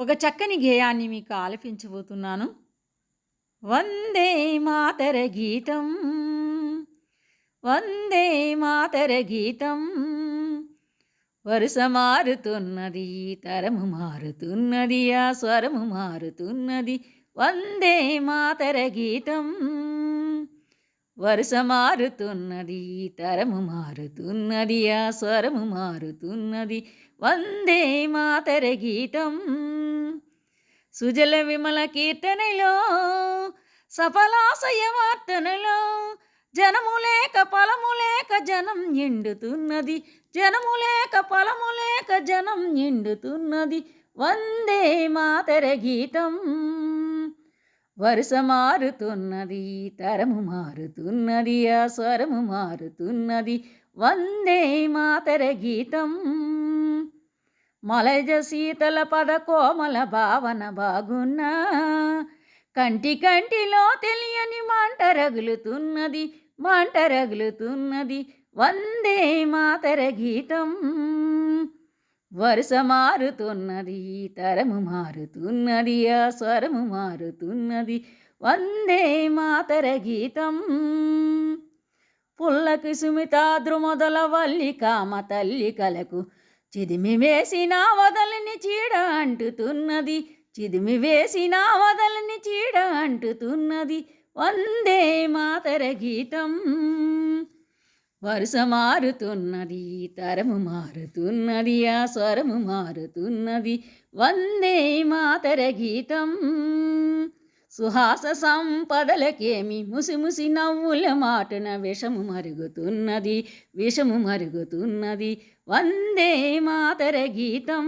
ఒక చక్కని గేయాన్ని మీకు ఆలపించబోతున్నాను. వందే మాతర గీతం. వందే మాతర గీతం. వరుస మారుతున్నది తరము మారుతున్నది ఆ స్వరము మారుతున్నది. వందే మాతర గీతం. వరుస మారుతున్నది తరము మారుతున్నది ఆ స్వరము మారుతున్నది. వందే మాతర గీతం. సుజల విమల కీర్తనలో సఫలాశయవార్తనలో జనము లేక ఫలము లేక జనం ఎండుతున్నది జనము లేక ఫలము లేక జనం ఎండుతున్నది. వందే మాతర గీతం. వరుస మారుతున్నది తరము మారుతున్నది ఆ స్వరము మారుతున్నది. వందే మాతర గీతం. మలజ శీతల పద కోమల భావన బాగున్నా. కంటి కంటిలో తెలియని మంట రగులుతున్నది మంట రగులుతున్నది. వందే మాతర గీతం. వరుస మారుతున్నది తరము మారుతున్నది ఆ స్వరము మారుతున్నది. వందే మాతర గీతం. పుల్లకి సుమితాద్రు మొదల వల్లి కామ తల్లి కలకు చిదిమి వేసిన వదలని చీడ అంటుతున్నది. చిదిమి వేసిన వదలని చీడ అంటుతున్నది. వందే మాతర గీతం. వరుస మారుతున్నది తరము మారుతున్నది ఆ స్వరము మారుతున్నది. వందే మాతర గీతం. సుహాస సంపదలకేమి ముసిముసి నవ్వుల మాటన విషము మరుగుతున్నది విషము మరుగుతున్నది. వందే మాతర గీతం.